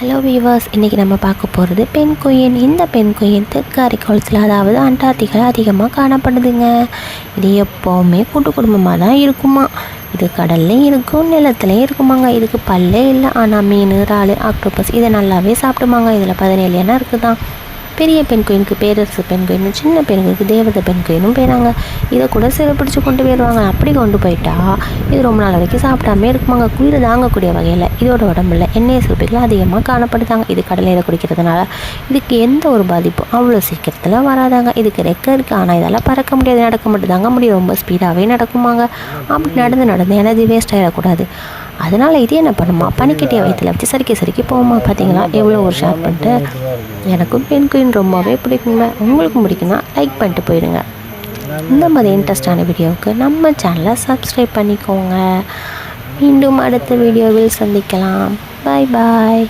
Hello viewers இன்றைக்கி நம்ம பார்க்க போகிறது பெண் குயின். இந்த பெண் குயின் தெற்கு அரைக்கோளத்தில் அதாவது அண்டார்டிகாவில் அதிகமாக காணப்படுதுங்க. இது எப்போவுமே கூட்டு குடும்பமாக தான் இருக்குமா? இது கடல்லையும் இருக்கும் நிலத்துலையும் இருக்குமாங்க. இதுக்கு பல்லே இல்லை. ஆனால் மீன் இறால் ஆக்டோபஸ் இதை நல்லாவே சாப்பிடுமாங்க. இதில் பதினேழு எண்ணம் இருக்குதான். பெரிய பெண்குயினுக்கு பேரரசு பெண்குயினும் சின்ன பெண்குயினுக்கு தேவதை பெண் கோயிலும் போயிறாங்க. இதை கூட சிறப்பிடிச்சு கொண்டு போயிடுவாங்க. அப்படி கொண்டு போயிட்டா இது ரொம்ப நாள் வரைக்கும் சாப்பிடாம இருக்குமாங்க. குளிர் தாங்கக்கூடிய வகையில் இதோட உடம்புல எண்ணெய் சுரப்பிகள் அதிகமாக காணப்படுதாங்க இது கடலையில் குடிக்கிறதுனால இதுக்கு எந்த ஒரு பாதிப்பும் அவ்வளோ சீக்கிரத்தில் வராதாங்க. இதுக்கு ரெக்க இருக்குது ஆனால் இதெல்லாம் பறக்க முடியாது. நடக்க மட்டும் தாங்க முடியும். ரொம்ப ஸ்பீடாகவே நடக்குமாங்க. அப்படி நடந்து நடந்து எனர்ஜி வேஸ்ட் ஆகிடக்கூடாது அதனால் இது என்ன பண்ணுமா? பனிக்கட்டியை வயிற்றுல வச்சு சரிக்க சரிக்க போகுமா பார்த்தீங்களா எவ்வளோ ஒரு ஷேர் பண்ணிட்டு எனக்கும் பெண் குயின் ரொம்பவே பிடிக்குங்க. உங்களுக்கும் பிடிக்குன்னா லைக் பண்ணிட்டு போயிடுங்க. இந்த மாதிரி இன்ட்ரெஸ்டான வீடியோவுக்கு நம்ம சேனலை சப்ஸ்கிரைப் பண்ணிக்கோங்க. மீண்டும் அடுத்த வீடியோவில் சந்திக்கலாம். பாய் பாய்